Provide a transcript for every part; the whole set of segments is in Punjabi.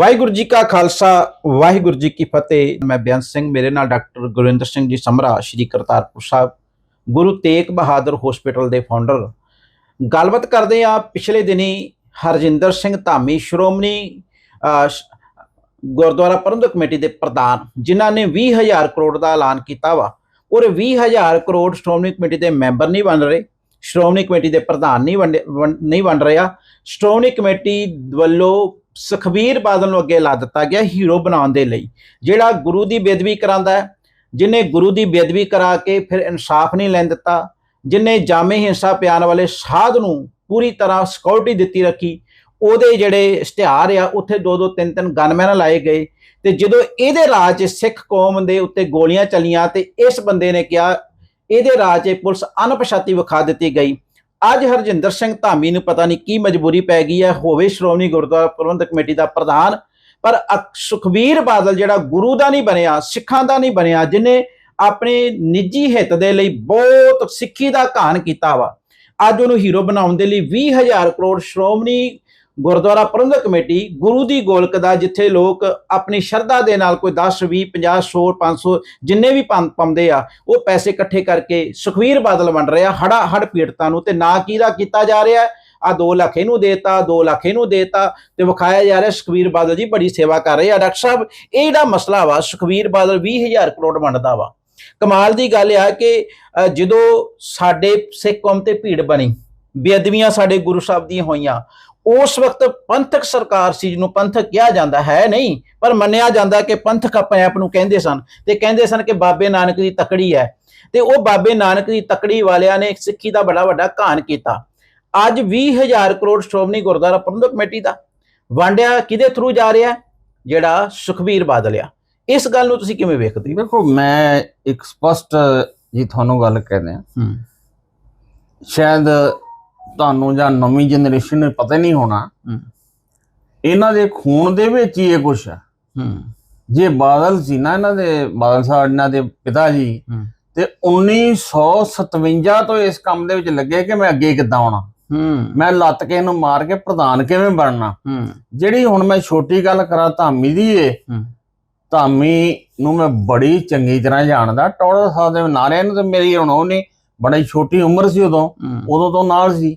ਵਾਹਿਗੁਰੂ ਜੀ ਕਾ ਖਾਲਸਾ ਵਾਹਿਗੁਰੂ ਜੀ ਕੀ ਫਤਿਹ। ਮੈਂ ਬੇਅੰਤ ਸਿੰਘ ਮੇਰੇ ਨਾਲ ਡਾਕਟਰ ਗੁਰਵਿੰਦਰ ਸਿੰਘ ਜੀ ਸਮਰਾ ਸ਼੍ਰੀ ਕਰਤਾਰਪੁਰ ਸਾਹਿਬ ਗੁਰੂ ਤੇਗ ਬਹਾਦਰ ਹਸਪੀਟਲ ਦੇ ਫਾਊਂਡਰ ਗੱਲਬਾਤ ਕਰਦੇ ਆ ਪਿਛਲੇ ਦਿਨੀ ਹਰਜਿੰਦਰ ਸਿੰਘ ਧਾਮੀ ਸ਼੍ਰੋਮਣੀ ਅਹ, ਗੁਰਦੁਆਰਾ ਪ੍ਰਬੰਧਕ ਕਮੇਟੀ ਦੇ ਪ੍ਰਧਾਨ ਜਿਨ੍ਹਾਂ ਨੇ 20000 ਕਰੋੜ ਦਾ ਐਲਾਨ ਕੀਤਾ ਵਾ। ਔਰ 20000 ਕਰੋੜ ਸ਼੍ਰੋਮਣੀ ਕਮੇਟੀ ਦੇ ਮੈਂਬਰ ਨਹੀਂ ਬਣ ਰਹੇ ਸ਼੍ਰੋਮਣੀ ਕਮੇਟੀ ਦੇ ਪ੍ਰਧਾਨ ਨਹੀਂ ਵੰਡੇ ਵੰਡ- ਨਹੀਂ ਬਣ ਰਿਹਾ। ਸ਼੍ਰੋਮਣੀ ਕਮੇਟੀ ਵੱਲੋਂ ਸੁਖਬੀਰ ਬਾਦਲ ਨੂੰ ਅੱਗੇ ਲਾ ਦਿੱਤਾ ਗਿਆ ਹੀਰੋ ਬਣਾਉਣ ਦੇ ਲਈ, ਜਿਹੜਾ ਗੁਰੂ ਦੀ ਬੇਦਬੀ ਕਰਾਂਦਾ ਹੈ, ਜਿਨੇ ਗੁਰੂ ਦੀ ਬੇਦਬੀ ਕਰਾ ਕੇ ਫਿਰ ਇਨਸਾਫ ਨਹੀਂ ਲੈਣ ਦਿੱਤਾ, ਜਿਨੇ ਜਾਮੇ ਹਿੰਸਾ ਪਿਆਣ ਵਾਲੇ ਸਾਧ ਨੂੰ ਪੂਰੀ ਤਰ੍ਹਾਂ ਸਿਕਿਉਰਿਟੀ ਦਿੱਤੀ ਰੱਖੀ, ਉਹਦੇ ਜਿਹੜੇ ਇਸ਼ਤਿਹਾਰ ਆ, ਉੱਥੇ ਦੋ ਦੋ ਤਿੰਨ ਤਿੰਨ ਗਨਮੈਨ ਲਾਏ ਗਏ ਤੇ ਜਦੋਂ ਇਹਦੇ ਰਾਜ ਸਿੱਖ ਕੌਮ ਦੇ ਉੱਤੇ ਗੋਲੀਆਂ ਚੱਲੀਆਂ ਤੇ ਇਸ ਬੰਦੇ ਨੇ ਕਿਹਾ, ਇਹਦੇ ਰਾਜ 'ਚ ਪੁਲਿਸ ਅਣਪਛਾਤੀ ਵਿਖਾ ਦਿੱਤੀ ਗਈ। ਅੱਜ ਹਰਜਿੰਦਰ ਸਿੰਘ ਧਾਮੀ ਨੂੰ ਪਤਾ ਨਹੀਂ ਕੀ ਮਜਬੂਰੀ ਪੈ ਗਈ ਹੈ, ਹੋਵੇ ਸ਼੍ਰੋਮਣੀ ਗੁਰਦੁਆਰਾ ਪ੍ਰਬੰਧਕ ਕਮੇਟੀ ਦਾ ਪ੍ਰਧਾਨ, ਪਰ ਅਕ- ਸੁਖਬੀਰ ਬਾਦਲ ਜਿਹੜਾ ਗੁਰੂ ਦਾ ਨਹੀਂ ਬਣਿਆ, ਸਿੱਖਾਂ ਦਾ ਨਹੀਂ ਬਣਿਆ, ਜਿਨੇ ਆਪਣੇ ਨਿੱਜੀ ਹਿੱਤ ਦੇ ਲਈ ਬਹੁਤ ਸਿੱਖੀ ਦਾ ਘਾਣ ਕੀਤਾ ਵਾ। ਅੱਜ ਉਹਨੂੰ ਹੀਰੋ ਬਣਾਉਣ ਦੇ ਲਈ 20000 ਕਰੋੜ ਸ਼੍ਰੋਮਣੀ ਗੁਰਦੁਆਰਾ ਪ੍ਰਬੰਧਕ ਕਮੇਟੀ ਗੁਰੂ ਦੀ ਗੋਲਕ ਦਾ, ਜਿੱਥੇ ਲੋਕ ਆਪਣੀ ਸ਼ਰਧਾ ਦੇ ਨਾਲ ਕੋਈ 10 20 50 100 500 ਜਿੰਨੇ ਵੀ ਪੰ- ਪਾਉਂਦੇ ਆ, ਉਹ ਪੈਸੇ ਇਕੱਠੇ ਕਰਕੇ ਸੁਖਵੀਰ ਬਾਦਲ ਵੰਡ ਰਿਹਾ ਹੜਾ ਹੜ ਪੀੜਤਾਂ ਨੂੰ। ਤੇ ਨਾ ਕਿਹਦਾ ਕੀਤਾ ਜਾ ਰਿਹਾ? ਆ 2 ਲੱਖ ਇਹਨੂੰ ਦੇਤਾ 2 ਲੱਖ ਇਹਨੂੰ ਦੇਤਾ। ਤੇ ਵਿਖਾਇਆ ਜਾ ਰਿਹਾ ਸੁਖਵੀਰ ਬਾਦਲ ਜੀ ਬੜੀ ਸੇਵਾ ਕਰ ਰਹੇ ਆ। ਡਾਕਟਰ ਸਾਹਿਬ, ਇਹ ਜਿਹੜਾ ਮਸਲਾ ਵਾ, ਸੁਖਵੀਰ ਬਾਦਲ 20000 ਕਰੋੜ ਵੰਡਦਾ ਵਾ। ਕਮਾਲ ਦੀ ਗੱਲ ਆ ਕਿ ਜਦੋਂ ਸਾਡੇ ਸਿੱਖ ਕੌਮ ਤੇ ਭੀੜ ਬਣੀ ਬੇਅਦਬੀਆਂ ਸਾਡੇ ਗੁਰੂ ਸਾਹਿਬ ਦੀਆਂ ਹੋਈਆਂ। ਉਸ ਵਕਤ ਪੰਥਕ ਸਰਕਾਰ ਸੀ ਜਿਹਨੂੰ ਪੰਥਕ ਕਿਹਾ ਜਾਂਦਾ ਹੈ ਨਹੀਂ ਪਰ ਮੰਨਿਆ ਜਾਂਦਾ ਕਿ ਪੰਥਕ ਆਪਣੇ ਆਪ ਨੂੰ ਕਹਿੰਦੇ ਸਨ ਤੇ ਕਹਿੰਦੇ ਸਨ ਕਿ ਬਾਬੇ ਨਾਨਕ ਦੀ ਤਕੜੀ ਹੈ। ਤੇ ਉਹ ਬਾਬੇ ਨਾਨਕ ਦੀ ਤਕੜੀ ਵਾਲਿਆਂ ਨੇ ਸਿੱਖੀ ਦਾ ਬੜਾ ਵੱਡਾ ਘਾਣ ਕੀਤਾ। ਅੱਜ 20000 ਕਰੋੜ ਸ਼੍ਰੋਮਣੀ ਗੁਰਦੁਆਰਾ ਪ੍ਰਬੰਧਕ ਕਮੇਟੀ ਦਾ ਵੰਡਿਆ ਕਿਹਦੇ ਥਰੂ ਜਾ ਰਿਹਾ? ਜਿਹੜਾ ਸੁਖਬੀਰ ਬਾਦਲ ਆ। ਇਸ ਗੱਲ ਨੂੰ ਤੁਸੀਂ ਕਿਵੇਂ ਵੇਖਦੇ ਹੋ? ਦੇਖੋ ਮੈਂ ਇੱਕ ਸਪਸ਼ਟ ਜੀ ਤੁਹਾਨੂੰ ਗੱਲ ਕਹਿੰਦੇ ਆ ਹੂੰ। ਸ਼ਾਇਦ ਤੁਹਾਨੂੰ ਜਾਂ ਨਵੀਂ ਜਨਰੇਸ਼ਨ ਨੂੰ ਪਤਾ ਨਹੀਂ ਹੋਣਾ। ਇਹਨਾਂ ਦੇ ਖੂਨ ਦੇ ਵਿੱਚ ਹੀ ਇਹ ਕੁਛ ਹੂੰ। ਜੇ ਬਾਦਲ ਸੀ ਨਾ ਇਹਨਾਂ ਦੇ ਬਾਦਲ ਸਾਹਿਬ ਇਹਨਾਂ ਦੇ ਪਿਤਾ ਜੀ ਤੇ 1957 ਤੋਂ ਇਸ ਕੰਮ ਦੇ ਵਿੱਚ ਲੱਗੇ ਕਿ ਮੈਂ ਅੱਗੇ ਕਿੱਦਾਂ ਆਉਣਾ। ਮੈਂ ਲੱਤ ਕੇ ਇਹਨੂੰ ਮਾਰ ਕੇ ਪ੍ਰਧਾਨ ਕਿਵੇਂ ਬਣਨਾ? ਜਿਹੜੀ ਹੁਣ ਮੈਂ ਛੋਟੀ ਗੱਲ ਕਰਾਂ ਧਾਮੀ ਦੀ ਏ ਧਾਮੀ ਨੂੰ ਮੈਂ ਬੜੀ ਚੰਗੀ ਤਰ੍ਹਾਂ ਜਾਣਦਾ। ਟੌੜਾ ਸਾਹਿਬ ਦੇ ਨਾਰਿਆਂ ਨੂੰ ਤੇ ਮੇਰੀ ਹੁਣ ਉਹ ਨਹੀਂ ਬੜੀ ਛੋਟੀ ਉਮਰ ਸੀ ਉਦੋਂ। ਉਦੋਂ ਤੋਂ ਨਾਲ ਸੀ।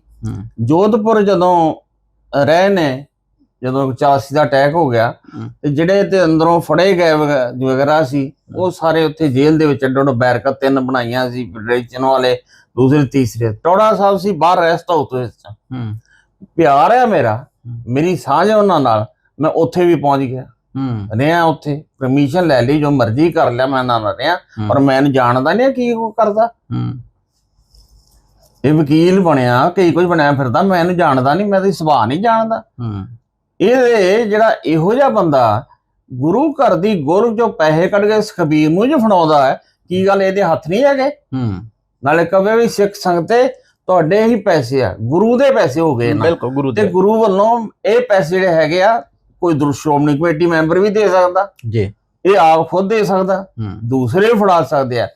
ਜੋਧਪੁਰ ਜਦੋਂ ਰਹੇ ਨੇ ਜਦੋਂ 84 ਦਾ ਅਟੈਕ ਹੋ ਗਿਆ। ਤੇ ਜਿਹੜੇ ਤੇ ਅੰਦਰੋਂ ਫੜੇ ਗਏ ਵਗ- ਵਗੈਰਾ ਸੀ ਉਹ ਸਾਰੇ ਉੱਥੇ ਜੇਲ੍ਹ ਦੇ ਵਿੱਚ ਅੱਡੋ ਬੈਰਕਾਂ ਤਿੰਨ ਬਣਾਈਆਂ ਸੀ ਫੈਡਰੇਸ਼ਨ ਵਾਲੇ ਦੂਸਰੇ ਤੀਸਰੇ। ਟੌੜਾ ਸਾਹਿਬ ਸੀ ਬਾਹਰ ਰੈਸਟ ਹਾਊਸ ਵਿੱਚ ਪਿਆਰ ਹੈ ਮੇਰਾ ਮੇਰੀ ਸਾਂਝ ਹੈ ਉਹਨਾਂ ਨਾਲ ਮੈਂ ਉੱਥੇ ਵੀ ਪਹੁੰਚ ਗਿਆ। ਰਿਹਾ ਉੱਥੇ ਪਰਮਿਸ਼ਨ ਲੈ ਲਈ ਜੋ ਮਰਜ਼ੀ ਕਰ ਲਿਆ ਮੈਂ ਨਾਲ ਰਿਹਾ। ਪਰ ਮੈਂ ਜਾਣਦਾ ਨਹੀਂ ਕੀ ਕਰਦਾ। ਇਹ ਵਕੀਲ ਬਣਿਆ ਕਈ ਕੁਝ ਬਣਿਆ ਫਿਰਦਾ ਮੈਂ ਇਹਨੂੰ ਜਾਣਦਾ ਨਹੀਂ ਮੈਂ ਤੇ ਸੁਭਾਅ ਨਹੀਂ ਜਾਣਦਾ। ਹੂੰ। ਇਹ ਜਿਹੜਾ ਇਹੋ ਜਿਹਾ ਬੰਦਾ ਗੁਰੂ ਘਰ ਦੀ ਗੁਰੂ ਚੋਂ ਪੈਸੇ ਕੱਢ ਕੇ ਸੁਖਬੀਰ ਨੂੰ ਜੋ ਫੜਾਉਂਦਾ ਹੈ ਕੀ ਗੱਲ ਇਹਦੇ ਹੱਥ ਨਹੀਂ ਹੈਗੇ? ਹੂੰ। ਨਾਲੇ ਕਵੇ ਵੀ ਸਿੱਖ ਸੰਗਤੇ ਤੁਹਾਡੇ ਹੀ ਪੈਸੇ ਆ ਗੁਰੂ ਦੇ ਪੈਸੇ ਹੋ ਗਏ ਨਾ। ਬਿਲਕੁਲ ਗੁਰੂ ਤੇ ਗੁਰੂ ਵੱਲੋਂ ਇਹ ਪੈਸੇ ਜਿਹੜੇ ਹੈਗੇ ਆ ਕੋਈ ਸ਼੍ਰੋਮਣੀ ਕਮੇਟੀ ਮੈਂਬਰ ਵੀ ਦੇ ਸਕਦਾ। ਜੀ। ਇਹ ਆਪ ਖੁਦ ਦੇ ਸਕਦਾ ਦੂਸਰੇ ਵੀ ਫੜਾ ਸਕਦੇ ਆ।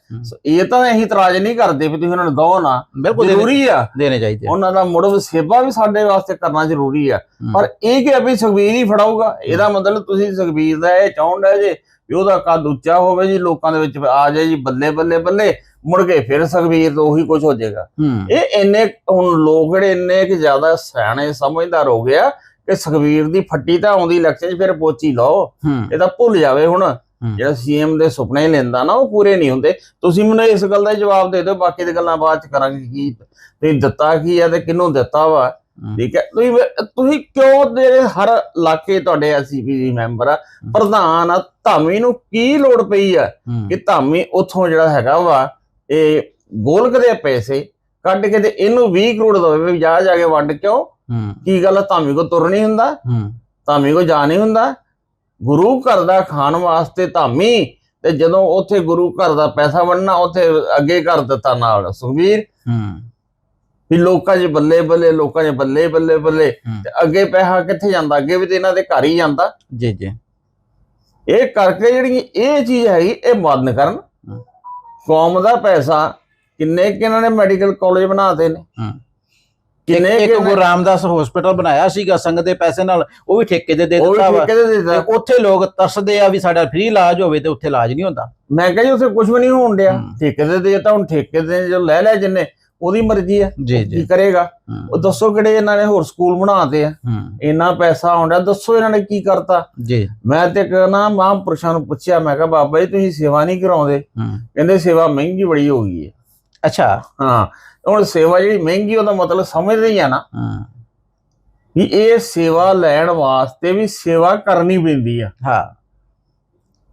ਇਹ ਤਾਂ ਅਸੀਂ ਇਤਰਾਜ਼ ਨਹੀਂ ਕਰਦੇ ਵੀ ਤੁਸੀਂ ਉਹਨਾਂ ਨੂੰ ਦੋ ਨਾ। ਜ਼ਰੂਰੀ ਆ। ਦੇਣੇ ਚਾਹੀਦੇ। ਉਹਨਾਂ ਦਾ ਮੁੜ ਸੇਵਾ ਵੀ ਸਾਡੇ ਵਾਸਤੇ ਕਰਨਾ ਜ਼ਰੂਰੀ ਆ। ਹੂੰ। ਪਰ ਇਹ ਕਿ ਵੀ ਸੁਖਬੀਰ ਹੀ ਫੜਾਊਗਾ ਇਹਦਾ ਮਤਲਬ ਤੁਸੀਂ ਸੁਖਬੀਰ ਦਾ ਇਹ ਚਾਹੁੰਦਾ ਜੇ ਵੀ ਉਹਦਾ ਕੱਦ ਉੱਚਾ ਹੋਵੇ ਜੀ ਲੋਕਾਂ ਦੇ ਵਿੱਚ ਆ ਜਾਏ ਜੀ ਬੱਲੇ ਬੱਲੇ ਬੱਲੇ ਮੁੜ ਕੇ ਫਿਰ ਸੁਖਬੀਰ ਤੋਂ ਉਹੀ ਕੁਝ ਹੋ ਜਾਏਗਾ। ਇਹ ਇੰਨੇ ਹੁਣ ਲੋਕ ਜਿਹੜੇ ਇੰਨੇ ਕਿ ਜ਼ਿਆਦਾ ਸਿਆਣੇ ਸਮਝਦਾਰ ਹੋ ਗਿਆ ਕਿ ਸੁਖਬੀਰ ਦੀ ਫੱਟੀ ਤਾਂ ਆਉਂਦੀ ਇਲੈਕਸ਼ਨ 'ਚ ਫਿਰ ਪੋਚੀ ਲਓ। ਇਹ ਤਾਂ ਭੁੱਲ ਜਾਵੇ ਹੁਣ। ਜਿਹੜਾ ਸੀਐਮ ਦੇ ਸੁਪਨੇ ਲੈਂਦਾ ਨਾ ਉਹ ਪੂਰੇ ਨਹੀਂ ਹੁੰਦੇ। ਤੁਸੀਂ ਮੈਨੂੰ ਇਸ ਗੱਲ ਦਾ ਜਵਾਬ ਦੇ ਦਿਓ ਬਾਕੀ ਦੀ ਗੱਲਾਂ ਬਾਅਦ ਚ ਕਰਾਂਗੇ ਕੀ। ਤੇ ਦਿੱਤਾ ਕੀ ਹੈ ਤੇ ਕਿਹਨੂੰ ਦਿੱਤਾ ਵਾ? ਠੀਕ ਹੈ। ਤੁਸੀਂ ਤੁਸੀਂ ਕਿਉਂ ਜਿਹੜੇ ਹਰ ਇਲਾਕੇ ਤੁਹਾਡੇ ਐਸਸੀਪੀ ਮੈਂਬਰ ਆ ਪ੍ਰਧਾਨ ਆ ਧਾਮੀ ਨੂੰ ਕੀ ਲੋੜ ਪਈ ਆ? ਕਿ ਧਾਮੀ ਉੱਥੋਂ ਜਿਹੜਾ ਹੈਗਾ ਵਾ ਇਹ ਗੋਲਕ ਦੇ ਪੈਸੇ ਕੱਢ ਕੇ ਤੇ ਇਹਨੂੰ 20 ਕਰੋੜ ਦਵੇ ਵੀ ਜਾ ਜਾ ਕੇ ਵੰਡ ਕਿਉਂ? ਕੀ ਗੱਲ ਧਾਮੀ ਕੋ ਤੁਰ ਨਹੀਂ ਹੁੰਦਾ? ਧਾਮੀ ਕੋ ਜਾ ਨਹੀਂ ਹੁੰਦਾ? ਗੁਰੂ ਘਰ ਦਾ ਖਾਣ ਵਾਸਤੇ ਧਾਮੀ ਤੇ ਜਦੋਂ ਉੱਥੇ ਗੁਰੂ ਘਰ ਦਾ ਪੈਸਾ ਵੰਡਣਾ ਉੱਥੇ ਅੱਗੇ ਕਰ ਦਿੱਤਾ ਨਾਲ। ਸੁਖਬੀਰ ਹੂੰ। ਵੀ ਲੋਕਾਂ 'ਚ ਬੱਲੇ ਬੱਲੇ ਲੋਕਾਂ 'ਚ ਬੱਲੇ ਬੱਲੇ ਬੱਲੇ। ਤੇ ਅੱਗੇ ਪੈਸਾ ਕਿੱਥੇ ਜਾਂਦਾ? ਅੱਗੇ ਵੀ ਤੇ ਇਹਨਾਂ ਦੇ ਘਰ ਹੀ ਜਾਂਦਾ। ਜੀ ਜੀ। ਇਹ ਕਰਕੇ ਜਿਹੜੀ ਇਹ ਚੀਜ਼ ਹੈਗੀ ਇਹ ਬੰਦ ਕਰਨ। ਕੌਮ ਦਾ ਪੈਸਾ ਕਿੰਨੇ ਕਿ ਇਹਨਾਂ ਨੇ ਮੈਡੀਕਲ ਕਾਲਜ ਬਣਾਤੇ ਨੇ। ਕਿੰਨੇ ਇੱਕ ਗੁਰੂ ਰਾਮਦਾਸ ਹਸਪੀਟਲ ਬਣਾਇਆ ਸੀਗਾ ਸੰਗਤ ਦੇ ਪੈਸੇ ਨਾਲ। ਉਹ ਵੀ ਠੇਕੇ ਤੇ ਦੇ ਵੀ ਦਿੱਤਾ ਵਾ। ਤੇ ਤੇ ਉੱਥੇ ਲੋਕ ਤਰਸਦੇ ਆ ਵੀ ਸਾਡਾ ਫ੍ਰੀ ਇਲਾਜ ਹੋਵੇ ਤੇ ਉੱਥੇ ਇਲਾਜ ਨਹੀਂ ਹੁੰਦਾ। ਮੈਂ ਕਿਹਾ ਜੀ ਉੱਥੇ ਕੁਝ ਵੀ ਨਹੀਂ ਹੋਣ ਡਿਆ। ਠੇਕੇ ਤੇ ਦੇਤਾ ਹੁਣ ਠੇਕੇ ਤੇ ਜੋ ਲੈ ਲੈ ਜਿੰਨੇ ਉਹਦੀ ਮਰਜ਼ੀ ਆ। ਕੀ ਕਰੇਗਾ? ਉਹ ਦੱਸੋ ਕਿਹੜੇ ਇਹਨਾਂ ਨੇ ਹੋਰ ਸਕੂਲ ਬਣਾਤੇ ਆ। ਇੰਨਾ ਪੈਸਾ ਆਉਂਦਾ ਦੱਸੋ ਇਹਨਾਂ ਨੇ ਕੀ ਕਰਤਾ। ਜੀ। ਮੈਂ ਤੇ ਕਹਿੰਦਾ ਮਹਾਂਪੁਰਸ਼ਾਂ ਨੂੰ ਪੁੱਛਿਆ ਮੈਂ ਕਿਹਾ ਬਾਬਾ ਜੀ ਤੁਸੀਂ ਸੇਵਾ ਨਹੀਂ ਕਰਾਉਂਦੇ? ਕਹਿੰਦੇ ਸੇਵਾ ਮਹਿੰਗੀ ਬੜੀ ਹੋ ਗਈ ਹੈ। ਅੱਛਾ। ਹਾਂ। ਹੁਣ ਸੇਵਾ ਜਿਹੜੀ ਮਹਿੰਗੀ ਉਹਦਾ ਮਤਲਬ ਸਮਝਦੇ ਹੀ ਆ ਨਾ। ਹੂੰ। ਵੀ ਇਹ ਸੇਵਾ ਲੈਣ ਵਾਸਤੇ ਵੀ ਸੇਵਾ ਕਰਨੀ ਪੈਂਦੀ ਆ। ਹਾਂ।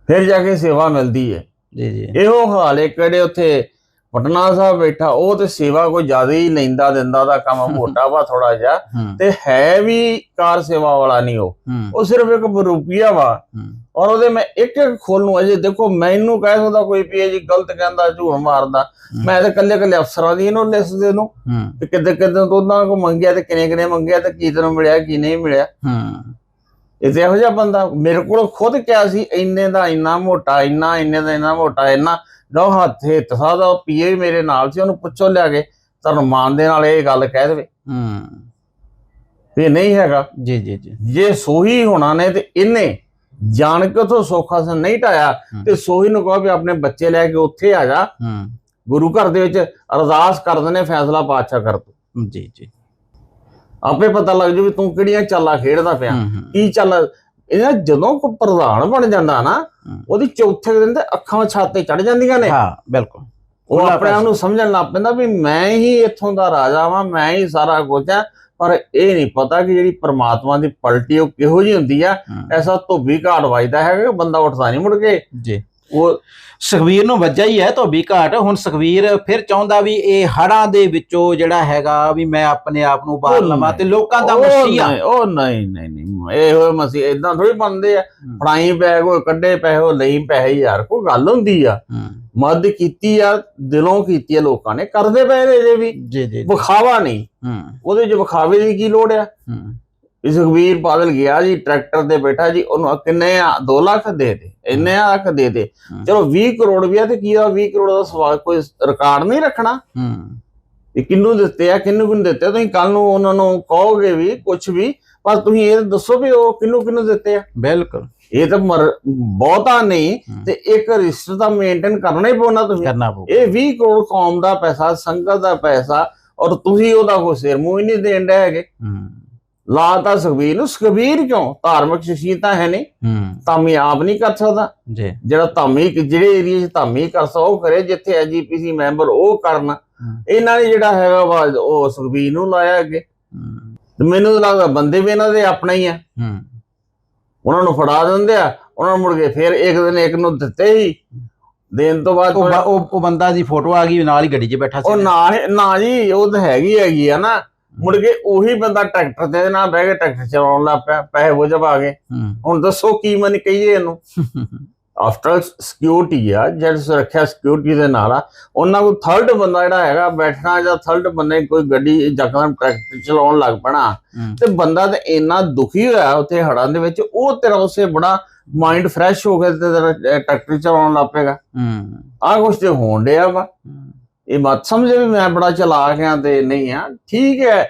ਫਿਰ ਜਾ ਕੇ ਸੇਵਾ ਮਿਲਦੀ ਹੈ ਜੀ ਜੀ। ਇਹੋ ਹਾਲ ਹੈ ਕਿਹੜੇ ਉੱਥੇ ਪਟਨਾ ਸਾਹਿਬ ਬੈਠਾ ਉਹ ਤੇ ਸੇਵਾ ਕੋਈ ਜ਼ਿਆਦਾ ਹੀ ਲੈਂਦਾ ਦਿੰਦਾ ਦਾ ਕੰਮ ਮੋਟਾ ਵਾ ਥੋੜਾ ਜਿਹਾ। ਤੇ ਹੈ ਵੀ ਕਾਰ ਸੇਵਾ ਵਾਲਾ ਨਹੀਂ ਉਹ। ਉਹ ਸਿਰਫ ਇੱਕ ਰੁਪਈਆ ਵਾ। ਔਰ ਉਹਦੇ ਮੈਂ ਇੱਕ ਇੱਕ ਖੋਲ ਨੂੰ ਅਜੇ ਦੇਖੋ ਮੈਨੂੰ ਕਹਿ ਸਕਦਾ ਕੋਈ ਇਹ ਜੀ ਗਲਤ ਕਹਿੰਦਾ ਝੂਠ ਮਾਰਦਾ। ਮੈਂ ਤਾਂ ਕੱਲੇ ਕੱਲੇ ਅਫਸਰਾਂ ਦੀ ਇਹਨੂੰ ਲਿਸਟ ਦੇ ਨੂੰ ਕਿ ਕਿੱਦਾਂ ਕਿੱਦਾਂ ਤੋਂ ਉਹਨਾਂ ਕੋ ਮੰਗਿਆ ਤੇ ਕਿਨੇ ਕਿਨੇ ਮੰਗਿਆ ਤੇ ਕੀ ਤੈਨੂੰ ਮਿਲਿਆ ਕੀ ਨਹੀਂ ਮਿਲਿਆ। ਇਹ ਤੇ ਇਹੋ ਜਿਹਾ ਬੰਦਾ ਮੇਰੇ ਕੋਲ ਖੁਦ ਕਿਹਾ ਸੀ ਇੰਨੇ ਦਾ ਇੰਨਾ ਮੋਟਾ ਇੰਨਾ ਇੰਨੇ ਦਾ ਇੰਨਾ ਮੋਟਾ ਇੰਨਾ। ਲੋ ਹੱਥ ਹਿੱਤ ਦਾ ਪੀਏ ਵੀ ਮੇਰੇ ਨਾਲ ਸੀ ਉਹਨੂੰ ਪੁੱਛੋ ਲਿਆ ਕੇ ਤੁਹਾਨੂੰ ਮਾਨ ਦੇ ਨਾਲ ਇਹ ਗੱਲ ਕਹਿ ਦੇਵੇ। ਹੂੰ। ਵੀ ਨਹੀਂ ਹੈਗਾ। ਜੀ ਜੀ ਜੀ। ਜੇ ਸੋਹੀ ਹੋਣਾ ਨੇ ਤੇ ਇਹਨੇ ਜਾਣ ਕੇ ਉਥੋਂ ਸੋਖਾ ਸਨ ਨਹੀਂ ਟਾਇਆ। ਤੇ ਸੋਹੀ ਨੂੰ ਕਹੋ ਵੀ ਆਪਣੇ ਬੱਚੇ ਲੈ ਕੇ ਉੱਥੇ ਆ ਜਾ। ਹੂੰ। ਗੁਰੂ ਘਰ ਦੇ ਵਿੱਚ ਅਰਦਾਸ ਕਰ ਦਨੇ ਫੈਸਲਾ ਪਾਤਸ਼ਾਹ ਕਰ ਤੂੰ। ਜੀ ਜੀ। ਆਪੇ ਪਤਾ ਲੱਗ ਜੂ ਵੀ ਤੂੰ ਕਿਹੜੀਆਂ ਚਾਲਾਂ ਖੇਡਦਾ ਪਿਆ। ਕੀ ਚੱਲ ਇਹਨਾਂ ਜਦੋਂ ਕੋ ਪ੍ਰਧਾਨ ਬਣ ਜਾਂਦਾ ਨਾ ਹੂੰ। ਉਹਦੀ ਚੌਥੇ ਦਿਨ ਤੇ ਅੱਖਾਂ ਛਾਤੇ ਚੜ ਜਾਂਦੀਆਂ ਨੇ। ਹਾਂ ਬਿਲਕੁਲ। ਉਹ ਆਪਣੇ ਆਪ ਨੂੰ ਸਮਝਣ ਲੱਗ ਪੈਂਦਾ ਵੀ ਮੈਂ ਹੀ ਇੱਥੋਂ ਦਾ ਰਾਜਾ ਵਾਂ ਮੈਂ ਹੀ ਸਾਰਾ ਕੁਝ ਆ ਪਰ ਇਹ ਨਹੀਂ ਪਤਾ ਕਿ ਜਿਹੜੀ ਪ੍ਰਮਾਤਮਾ ਦੀ ਪਲਟੀ ਉਹ ਕਿਹੋ ਜੀ ਹੁੰਦੀ ਆ। ਹੂੰ। ਐਸਾ ਧੋਬੀ ਘਾਟ ਵੱਜਦਾ ਹੈਗਾ ਕਿ ਬੰਦਾ ਉੱਠਦਾ ਨਹੀਂ ਮੁੜ ਕੇ। ਜੀ। ਉਹ ਸੁਖਵੀਰ ਨੂੰ ਵੱਜਾ ਹੀ ਹੈ ਧੋਬੀ ਘਾਟ। ਹੁਣ ਸੁਖਵੀਰ ਫਿਰ ਚਾਹੁੰਦਾ ਵੀ ਇਹ ਹੜਾਂ ਦੇ ਵਿੱਚੋਂ ਜਿਹੜਾ ਹੈਗਾ ਵੀ ਮੈਂ ਆਪਣੇ ਆਪ ਨੂੰ ਬਾਹਰ ਲਵਾਂ ਤੇ ਲੋਕਾਂ ਦਾ ਮਸੀਹਾ। ਉਹ ਨਹੀਂ ਨਹੀਂ ਨਹੀਂ ਇਹ ਹੋਏ ਮਸੀਹ ਇਦਾਂ ਥੋੜੀ ਬਣਦੇ ਆ। ਫੜਾਈ ਪੈ ਕੋਈ ਕੱਢੇ ਪੈ ਉਹ ਲਈ ਪੈਸੇ ਯਾਰ ਕੋਈ ਗੱਲ ਹੁੰਦੀ ਆ। ਹੂੰ। ਮਦਦ ਕੀਤੀ ਆ ਦਿਲੋਂ ਕੀਤੀ ਆ ਲੋਕਾਂ ਨੇ ਕਰਦੇ ਪਏ ਨੇ ਜੇ ਵੀ। ਜੀ ਜੀ। ਵਿਖਾਵਾ ਨਹੀਂ। ਹੂੰ। ਉਹਦੇ 'ਚ ਵਿਖਾਵੇ ਦੀ ਕੀ ਲੋੜ ਆ? ਹੂੰ। ਸੁਖਬੀਰ ਬਾਦਲ ਗਿਆ ਜੀ ਟਰੈਕਟਰ ਤੇ ਬੈਠਾ ਜੀ ਉਹਨੂੰ ਕਿੰਨੇ ਆ? 2 ਲੱਖ ਦੇ ਦੇ ਇੰਨੇ ਆ ਲੱਖ ਦੇ ਦੇ। ਚਲੋ 20 ਕਰੋੜ ਵੀ ਆ ਤੇ ਕੀ ਆ 20 ਕਰੋੜ ਦਾ ਸਵਾਲ ਕੋਈ ਰਿਕਾਰਡ ਨਹੀਂ ਰੱਖਣਾ। ਹੂੰ। ਇਹ ਕਿੰਨੂੰ ਦਿੱਤੇ ਆ ਕਿੰਨੂੰ ਕਿੰਨੂੰ ਦਿੱਤੇ? ਤੁਸੀਂ ਕੱਲ ਨੂੰ ਉਹਨਾਂ ਨੂੰ ਕਹੋਗੇ ਵੀ ਕੁਝ ਵੀ ਪਰ ਤੁਸੀਂ ਇਹ ਦੱਸੋ ਵੀ ਉਹ ਕਿੰਨੂੰ ਕਿੰਨੂੰ ਦਿੱਤੇ ਆ। ਬਿਲਕੁਲ। ਇਹ ਤਾਂ ਬਹੁਤਾ ਨਹੀਂ। ਤੇ ਇੱਕ ਰਿਸ਼ਤਾ ਤਾਂ ਮੇਨਟੇਨ ਕਰਨਾ ਹੀ ਪਊਣਾ ਤੁਸੀਂ। ਕਰਨਾ ਪਊ। ਇਹ 20 ਕਰੋੜ ਕੌਮ ਦਾ ਪੈਸਾ ਸੰਗਤ ਦਾ ਪੈਸਾ ਔਰ ਤੁਸੀਂ ਉਹਦਾ ਕੋਈ ਸਿਰ ਮੂੰਹ ਹੀ ਨਹੀਂ ਦੇਣ ਡਏ ਹੈਗੇ। ਹੂੰ ਲਾਤਾ ਸੁਖਬੀਰ ਨੂੰ ਸੁਖਬੀਰ ਕਿਉਂ? ਧਾਰਮਿਕ ਸ਼ਖਸੀਅਤਾਂ ਹੈ ਨਹੀਂ। ਹੂੰ। ਧਾਮੀ ਆਪ ਨਹੀਂ ਕਰ ਸਕਦਾ। ਜੀ। ਜਿਹੜਾ ਧਾਮੀ ਜਿਹੜੇ ਏਰੀਆ 'ਚ ਧਾਮੀ ਕਰ ਸਕਦਾ ਉਹ ਕਰੇ ਜਿੱਥੇ ਐਜੀਪੀਸੀ ਮੈਂਬਰ ਉਹ ਕਰਨ। ਇਹਨਾਂ ਨੇ ਜਿਹੜਾ ਹੈਗਾ ਉਹ ਸੁਖਬੀਰ ਨੂੰ ਲਾਇਆ ਅੱਗੇ। ਤੇ ਮੈਨੂੰ ਤਾਂ ਲੱਗਦਾ ਬੰਦੇ ਵੀ ਇਹਨਾਂ ਦੇ ਆਪਣੇ ਹੀ ਆ। ਹੂੰ। ਉਹਨਾਂ ਨੂੰ ਫੜਾ ਦਿੰਦੇ ਆ ਉਹਨਾਂ ਨੂੰ ਮੁੜ ਕੇ ਫਿਰ ਇੱਕ ਦਿਨ ਇੱਕ ਨੂੰ ਦਿੱਤੇ ਹੀ। ਦੇਣ ਤੋਂ ਬਾਅਦ ਉਹ ਉਹ ਉਹ ਬੰਦਾ ਦੀ ਫੋਟੋ ਆ ਗਈ ਨਾਲ ਹੀ ਗੱਡੀ 'ਚ ਬੈਠਾ ਉਹ ਸੀ ਨਾ ਨਾ ਜੀ ਉਹ ਤਾਂ ਹੈਗੀ ਹੈਗੀ ਆ ਨਾ। ਮੁੜ ਕੇ ਉਹੀ ਬੰਦਾ ਟਰੈਕਟਰ ਤੇ ਨਾਲ ਬਹਿ ਕੇ ਟਰੈਕਟਰ ਚਲਾਉਣ ਲੱਗ ਪਿਆ ਪੈਸੇ ਬੁਝਬ ਆ ਗਏ। ਹੁਣ ਦੱਸੋ ਕੀ ਮਨ ਕਹੀਏ ਇਹਨੂੰ? ਆਫਟਰ ਸਿਕਿਉਰਿਟੀ ਆ ਜਿਹੜਾ ਸੁਰੱਖਿਆ ਸਿਕਿਉਰਿਟੀ ਦੇ ਨਾਲ ਆ ਉਹਨਾਂ ਕੋਲ ਥਰਡ ਬੰਦਾ ਜਿਹੜਾ ਹੈਗਾ ਬੈਠਣਾ ਜਾਂ ਥਰਡ ਬੰਦੇ ਕੋਈ ਗੱਡੀ ਜਕਦਮ ਟਰੈਕਟਰ ਚਲਾਉਣ ਲੱਗ ਪਣਾ ਤੇ ਬੰਦਾ ਤੇ ਇੰਨਾ ਦੁਖੀ ਹੋਇਆ ਉੱਥੇ ਹੜਾਂ ਦੇ ਵਿੱਚ ਉਹ ਤੇਰਾ ਉਸੇ ਬੜਾ ਮਾਈਂਡ ਫਰੈਸ਼ ਹੋ ਗਿਆ ਤੇ ਤੇਰਾ ਟਰੈਕਟਰ ਚਲਾਉਣ ਲੱਗ ਪਏਗਾ। ਹੂੰ। ਆਹ ਕੁਛ ਤੇ ਹੋਣ ਡਿਆ ਵਾ। ਇਹ ਮਤ ਸਮਝੇ ਵੀ ਮੈਂ ਬੜਾ ਚਲਾਕ ਆ ਤੇ ਨਹੀਂ ਆ ਠੀਕ ਹੈ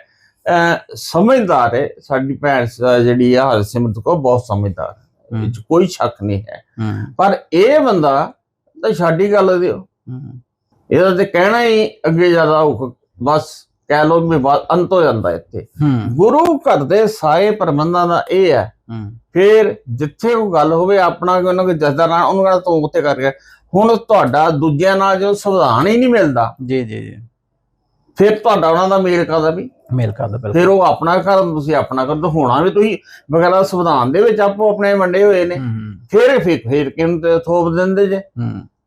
ਸਮਝਦਾਰ ਹੈ। ਸਾਡੀ ਭੈਣ ਜਿਹੜੀ ਆ ਹਰਸਿਮਰਤ ਕੋ ਬਹੁਤ ਸਮਝਦਾਰ ਹੈ। ਇਹ 'ਚ ਕੋਈ ਸ਼ੱਕ ਨਹੀਂ ਹੈ। ਪਰ ਇਹ ਬੰਦਾ ਤਾਂ ਛਾਡੀ ਗੱਲ ਦਿਓ। ਇਹਦਾ ਤੇ ਕਹਿਣਾ ਹੀ ਅੱਗੇ ਜ਼ਿਆਦਾ ਬਸ ਕਹਿ ਲੋ ਵੀ ਅੰਤ ਹੋ ਜਾਂਦਾ ਇੱਥੇ। ਗੁਰੂ ਘਰ ਦੇ ਸਾਏ ਪ੍ਰਬੰਧਾਂ ਦਾ ਇਹ ਹੈ। ਫਿਰ ਜਿੱਥੇ ਕੋਈ ਗੱਲ ਹੋਵੇ ਆਪਣਾ ਉਹਨਾਂ ਕੋਈ ਜਸਦਾ ਨਾ ਉਹਨੂੰ ਕਹਿੰਦਾ ਤੂੰ ਉੱਥੇ ਕਰ ਗਿਆ ਹੁਣ ਤੁਹਾਡਾ ਦੂਜਿਆਂ ਨਾਲ ਜੋ ਸੰਵਿਧਾਨ ਹੀ ਨਹੀਂ ਮਿਲਦਾ ਜੀ ਜੀ ਜੀ। ਫਿਰ ਤੁਹਾਡਾ ਉਹਨਾਂ ਦਾ ਮੇਲ ਕਰਦਾ ਵੀ? ਮੇਲ ਕਰਦਾ ਬਿਲਕੁਲ। ਫਿਰ ਉਹ ਆਪਣਾ ਕਰਨ ਤੁਸੀਂ ਆਪਣਾ ਕਰ ਹੋਣਾ ਵੀ ਤੁਸੀਂ ਵਗੈਰਾ ਸੰਵਿਧਾਨ ਦੇ ਵਿੱਚ ਆਪੋ ਆਪਣੇ ਵੰਡੇ ਹੋਏ ਨੇ। ਫਿਰ ਫਿਰ ਫਿਰ ਤੇ ਥੋਪ ਦਿੰਦੇ ਜੇ?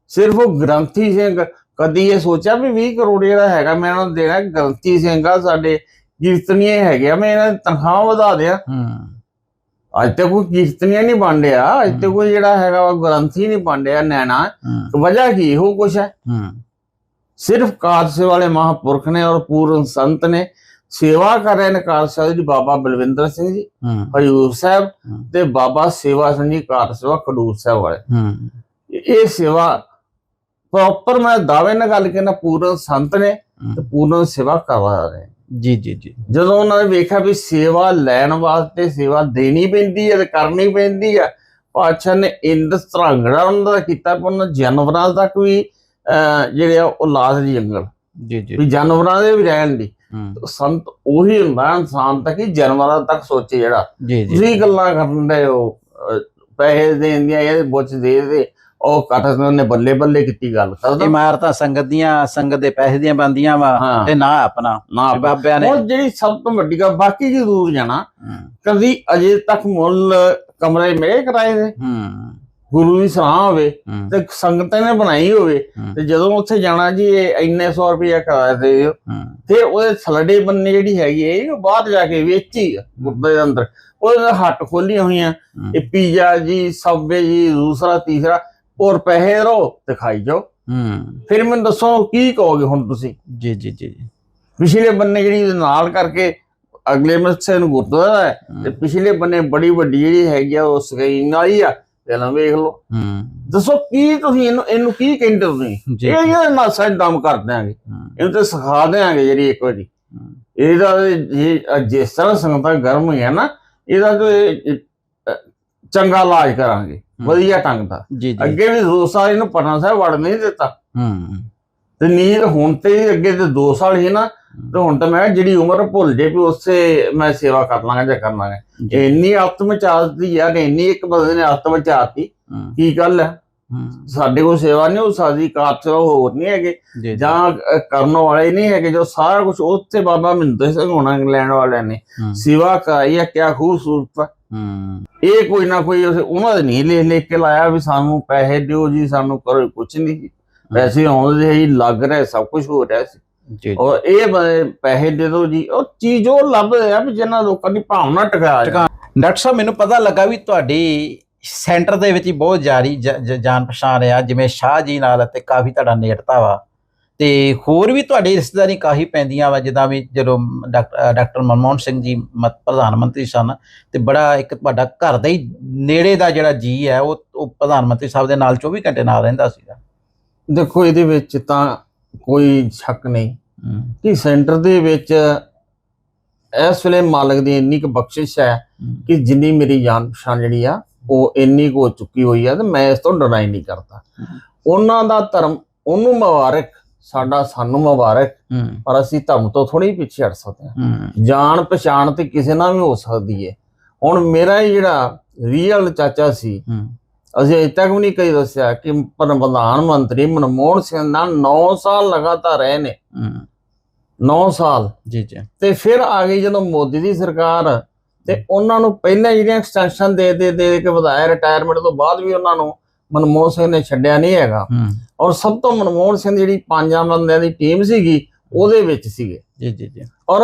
ਸਿਰਫ ਉਹ ਗ੍ਰੰਥੀ ਸਿੰਘ ਕਦੀ ਇਹ ਸੋਚਿਆ ਵੀ 20 ਕਰੋੜ ਜਿਹੜਾ ਹੈਗਾ ਮੈਂ ਉਹਨਾਂ ਨੂੰ ਦੇਣਾ ਗ੍ਰੰਥੀ ਸਿੰਘ ਆ ਸਾਡੇ ਕੀਰਤਨੀਏ ਹੈਗੇ ਆ ਮੈਂ ਇਹਨਾਂ ਦੀ ਤਨਖਾਹ ਵਧਾ ਦਿਆਂ। ਅੱਜ ਤੱਕ ਕੋਈ ਕੀਰਤਨੀਆ ਨਹੀਂ ਬਣਿਆ ਅੱਜ ਤੱਕ ਕੋਈ ਜਿਹੜਾ ਹੈਗਾ ਉਹ ਗ੍ਰੰਥੀ ਨਹੀਂ ਬਣਿਆ ਨੈਣਾ। ਵਜ੍ਹਾ ਕੀ ਇਹੋ ਕੁਛ ਹੈ? ਸਿਰਫ ਕਾਰਸੇ ਵਾਲੇ ਮਹਾਂਪੁਰਖ ਨੇ ਔਰ ਪੂਰਨ ਸੰਤ ਨੇ ਸੇਵਾ ਕਰ ਰਹੇ ਨੇ ਕਾਰਸੇ ਦੀ ਬਾਬਾ ਬਲਵਿੰਦਰ ਸਿੰਘ ਜੀ ਹਜੂਰ ਸਾਹਿਬ। ਤੇ ਬਾਬਾ ਸੇਵਾ ਸਿੰਘ ਜੀ ਕਾਰਸੇਵਾ ਖਡੂਰ ਸਾਹਿਬ ਵਾਲੇ। ਇਹ ਸੇਵਾ ਪ੍ਰੋਪਰ ਮੈਂ ਦਾਅਵੇ ਨਾਲ ਗੱਲ ਕਰਨਾ ਪੂਰਨ ਸੰਤ ਨੇ ਤੇ ਪੂਰਨ ਸੇਵਾ ਕਰਵਾ ਰਹੇ ਜੀ ਜੀ ਜੀ। ਜਦੋਂ ਉਹਨਾਂ ਨੇ ਵੇਖਿਆ ਵੀ ਸੇਵਾ ਲੈਣ ਵਾਸਤੇ ਸੇਵਾ ਦੇਣੀ ਪੈਂਦੀ ਹੈ ਤੇ ਕਰਨੀ ਪੈਂਦੀ ਹੈ ਪਾਤਸ਼ਾਹ ਨੇ ਇੰਦ ਸਤਰਾਂਗੜਾ ਉਹਨਾਂ ਦਾ ਕੀਤਾ ਪਰ ਉਹਨਾਂ ਜਾਨਵਰਾਂ ਤੱਕ ਵੀ ਅਹ, ਜਿਹੜੇ ਆ ਉਹ ਲਾਜ ਦੀ ਜੰਗਲ। ਜੀ ਜੀ। ਵੀ ਜਾਨਵਰਾਂ ਦੇ ਵੀ ਰਹਿਣ ਦੀ ਸੰਤ ਉਹੀ ਹੁੰਦਾ ਇਨਸਾਨ ਤੱਕ ਹੀ ਜਾਨਵਰਾਂ ਤੱਕ ਸੋਚੇ ਜਿਹੜਾ। ਜੀ ਜੀ। ਤੁਸੀਂ ਗੱਲਾਂ ਕਰਨ ਦੇ ਹੋ ਅਹ, ਪੈਸੇ ਦੇਣ ਦੀਆਂ ਇਹ ਬੁੱਝ ਦੇ ਦੇ ਉਹ ਕੱਟ ਨੇ ਬੱਲੇ ਬੱਲੇ ਕੀਤੀ ਗੱਲ ਕਰਦਾ ਇਮਾਰਤਾਂ ਸੰਗਤ ਦੀਆਂ ਸੰਗਤ ਦੇ ਪੈਸੇ ਦੀਆਂ ਬੰਦੀਆਂ ਵਾ ਹਾਂ। ਤੇ ਨਾ ਆਪਣਾ ਨਾ ਤੇ ਬਾਬਿਆਂ ਨੇ ਹੁਣ ਜਿਹੜੀ ਸਭ ਤੋਂ ਵੱਡੀ ਗੱਲ ਬਾਕੀ ਜੀ ਦੂਰ ਜਾਣਾ ਹੂੰ। ਕਦੀ ਅਜੇ ਤੱਕ ਮੁੱਲ ਕਮਰੇ ਮੇਰੇ ਕਿਰਾਏ ਦੇ? ਹੂੰ। ਗੁਰੂ ਦੀ ਸਲਾਹ ਹੋਵੇ ਹੂੰ, ਤੇ ਸੰਗਤਾਂ ਨੇ ਬਣਾਈ ਹੋਵੇ ਹੂੰ, ਤੇ ਜਦੋਂ ਉੱਥੇ ਜਾਣਾ ਜੀ ਇਹ ਇੰਨੇ 100 ਰੁਪਇਆ ਕਿਰਾਇਆ ਦੇ ਦਿਓ। ਹੂੰ, ਫਿਰ ਉਹਦੇ ਥਲੜੇ ਬੰਨੇ ਜਿਹੜੀ ਹੈਗੀ ਹੈ ਇਹ ਬਾਹਰ ਜਾ ਕੇ ਵੇਚੀ ਆ ਗੁਰਦੇ ਦੇ ਅੰਦਰ। ਉਹਦੇ ਹੱਟ ਖੋਲੀਆਂ ਹੋਈਆਂ ਹੂੰ, ਇਹ ਪੀਜ਼ਾ ਜੀ ਸਬਵੇ ਜੀ ਦੂਸਰਾ ਤੀਸਰਾ ਔਰ ਪੈਸੇ ਰੋ ਤੇ ਖਾਈ ਜਾਓ। ਹੂੰ। ਫਿਰ ਮੈਨੂੰ ਦੱਸੋ ਕੀ ਕਹੋਗੇ ਹੁਣ ਤੁਸੀਂ? ਜੀ ਜੀ ਜੀ ਜੀ। ਪਿਛਲੇ ਬੰਨੇ ਜਿਹੜੀ ਨਾਲ ਕਰਕੇ ਅਗਲੇ ਮੱਸੇ ਨੂੰ ਗੁਰਦੁਆਰਾ ਹੈ ਤੇ ਪਿਛਲੇ ਬੰਨੇ ਬੜੀ ਵੱਡੀ ਜਿਹੜੀ ਹੈਗੀ ਆ ਉਹ ਸਕਰੀਨ ਵਾਲੀ ਆ ਪਹਿਲਾਂ ਵੇਖ ਲਓ। ਹੂੰ। ਦੱਸੋ ਕੀ ਤੁਸੀਂ ਇਹਨੂੰ ਇਹਨੂੰ ਕੀ ਕਹਿੰਦੇ ਤੁਸੀਂ? ਇਹ ਇਹ ਨਾਸਾ ਦਮ ਕਰ ਦਿਆਂਗੇ। ਇਹਨੂੰ ਤੇ ਸਿਖਾ ਦਿਆਂਗੇ ਜਿਹੜੀ ਇੱਕ ਵਾਰੀ। ਇਹਦਾ ਇਹ ਜਿਸ ਤਰ੍ਹਾਂ ਸੰਗਤਾਂ ਗਰਮ ਹੋਈਆਂ ਨਾ ਇਹਦਾ ਚੰਗਾ ਇਲਾਜ ਕਰਾਂਗੇ। ਵਧੀਆ ਢੰਗ ਦਾ। ਜੀ ਜੀ। ਅੱਗੇ ਵੀ ਦੋ ਸਾਲ ਇਹਨੂੰ ਪਟਨਾ ਸਾਹਿਬ ਵੜ ਨਹੀਂ ਦਿੱਤਾ। ਹੂੰ। ਤੇ ਨੀਂਦ ਹੁਣ ਤੇ ਅੱਗੇ ਤੇ 2 ਸਾਲ ਹੀ ਨਾ ਤੇ ਹੁਣ ਤਾਂ ਮੈਂ ਜਿਹੜੀ ਉਮਰ ਭੁੱਲ ਜੇ ਵੀ ਉਸੇ ਮੈਂ ਸੇਵਾ ਕਰ ਲਾਂਗਾ ਜਾਂ ਕਰ ਲਾਂਗਾ। ਇੰਨੀ ਆਤਮ ਚਾਹਤੀ ਯਾਰ ਇੰਨੀ ਇੱਕ ਬੰਦੇ ਨੇ ਆਤਮ ਚਾਹਤੀ ਕੀ ਗੱਲ ਹੈ। ਸਾਡੇ ਕੋਲ ਸੇਵਾ ਨਹੀਂ ਹੋ ਸਕਦੀ ਕਾਰਜ ਹੋਰ ਨਹੀਂ ਹੈਗੇ। ਜੀ ਕਰਨ ਵਾਲੇ ਨਹੀਂ ਹੈਗੇ ਜੋ ਸਾਰਾ ਕੁਝ ਉੱਥੇ ਬਾਬਾ ਮਿੰਦਰ ਸਿੰਘ ਹੋਣਾ ਇੰਗਲੈਂਡ ਵਾਲਿਆਂ ਨੇ। ਸੇਵਾ ਕਰਾਈ ਹੈ ਕਿਆ ਖੂਬਸੂਰਤ ਹੈ। ਇਹ ਕੋਈ ਨਾ ਕੋਈ ਉਹਨਾਂ ਦੇ ਨਹੀਂ ਲਿਖ ਲਿਖ ਕੇ ਲਾਇਆ ਵੀ ਸਾਨੂੰ ਪੈਸੇ ਦਿਓ ਜੀ ਸਾਨੂੰ ਕਰੋ ਕੁਝ ਨਹੀਂ ਪੈਸੇ ਆਉਂਦੇ ਹੀ ਲੱਗ ਰਿਹਾ ਸਭ ਕੁਝ ਹੋ ਰਿਹਾ ਸੀ। ਜੀ ਔਰ ਇਹ ਪੈਸੇ ਦੇ ਦਿਓ ਜੀ। ਉਹ ਚੀਜ਼ ਉਹ ਲੱਭ ਰਿਹਾ ਵੀ ਜਿਹਨਾਂ ਲੋਕਾਂ ਦੀ ਭਾਵਨਾ ਟਿਕਾ ਟਿਕਾ- ਡਾਕਟਰ ਸਾਹਿਬ ਮੈਨੂੰ ਪਤਾ ਲੱਗਾ ਵੀ ਤੁਹਾਡੀ ਸੈਂਟਰ ਦੇ ਵਿੱਚ ਹੀ ਬਹੁਤ ਜਾਰੀ ਜਾਣ ਪਛਾਣ ਆ ਜਿਵੇਂ ਸ਼ਾਹ ਜੀ ਨਾਲ ਤੇ ਕਾਫੀ ਤੁਹਾਡਾ ਨੇੜਤਾ ਵਾ। ਤੇ ਹੋਰ ਵੀ ਤੁਹਾਡੀ ਰਿਸ਼ਤੇਦਾਰੀ ਕਾਫੀ ਪੈਂਦੀਆਂ ਵਾ ਜਿੱਦਾਂ ਵੀ ਜਦੋਂ ਡਾਕਟਰ ਮਨਮੋਹਨ ਸਿੰਘ ਜੀ ਮਤ- ਪ੍ਰਧਾਨ ਮੰਤਰੀ ਸਨ ਤੇ ਬੜਾ ਇੱਕ ਤੁਹਾਡਾ ਘਰ ਦਾ ਹੀ ਨੇੜੇ ਦਾ ਜਿਹੜਾ ਜੀ ਹੈ ਉਹ ਉਹ ਪ੍ਰਧਾਨ ਮੰਤਰੀ ਸਾਹਿਬ ਦੇ ਨਾਲ 24 ਘੰਟੇ ਨਾਲ ਰਹਿੰਦਾ ਸੀਗਾ। ਦੇਖੋ ਇਹਦੇ ਵਿੱਚ ਤਾਂ ਕੋਈ ਸ਼ੱਕ ਨਹੀਂ ਕਿ ਸੈਂਟਰ ਦੇ ਵਿੱਚ ਇਸ ਵੇਲੇ ਮਾਲਕ ਦੀ ਇੰਨੀ ਕੁ ਬਖਸ਼ਿਸ਼ ਹੈ ਕਿ ਜਿੰਨੀ ਮੇਰੀ ਜਾਣ ਪਛਾਣ ਜਿਹੜੀ ਆ ਉਹ ਇੰਨੀ ਕੁ ਹੋ ਚੁੱਕੀ ਹੋਈ ਆ ਤੇ ਮੈਂ ਇਸ ਤੋਂ ਡਰਾਈ ਨਹੀਂ ਕਰਦਾ। ਉਹਨਾਂ ਦਾ ਧਰਮ ਉਹਨੂੰ ਮੁਬਾਰਕ ਸਾਡਾ ਸਾਨੂੰ ਮੁਬਾਰਕ ਪਰ ਅਸੀਂ ਧਰਮ ਤੋਂ ਥੋੜੀ ਪਿੱਛੇ ਹਟ ਸਕਦੇ ਹਾਂ। ਜਾਣ ਪਛਾਣ ਤੇ ਕਿਸੇ ਨਾਲ ਵੀ ਹੋ ਸਕਦੀ ਹੈ ਹੁਣ ਮੇਰਾ ਜਿਹੜਾ ਰੀਅਲ ਚਾਚਾ ਸੀ ਅਸੀਂ ਅਜੇ ਤੱਕ ਵੀ ਨਹੀਂ ਕਈ ਦੱਸਿਆ ਕਿ ਪ੍ਰਧਾਨ ਮੰਤਰੀ ਮਨਮੋਹਨ ਸਿੰਘ ਨਾਲ 9 ਸਾਲ ਲਗਾਤਾਰ ਰਹੇ ਨੇ। ਹੂੰ, 9 ਸਾਲ। ਜੀ ਜੀ। ਤੇ ਫਿਰ ਆ ਗਈ ਜਦੋਂ ਮੋਦੀ ਦੀ ਸਰਕਾਰ ਤੇ ਉਹਨਾਂ ਨੂੰ ਪਹਿਲਾਂ ਜਿਹੜੀਆਂ ਐਕਸਟੈਂਸ਼ਨ ਦੇ ਦੇ ਦੇ ਕੇ ਵਧਾਇਆ ਰਿਟਾਇਰਮੈਂਟ ਤੋਂ ਬਾਅਦ ਵੀ ਉਹਨਾਂ ਨੂੰ ਮਨਮੋਹਨ ਸਿੰਘ ਨੇ ਛੱਡਿਆ ਨਹੀਂ ਹੈਗਾ। ਔਰ ਸਭ ਤੋਂ ਮਨਮੋਹਨ ਸਿੰਘ ਜਿਹੜੀ ਪੰਜਾਂ ਬੰਦਿਆਂ ਦੀ ਟੀਮ ਸੀਗੀ ਉਹਦੇ ਵਿੱਚ ਸੀਗੇ। ਜੀ ਜੀ ਜੀ। ਔਰ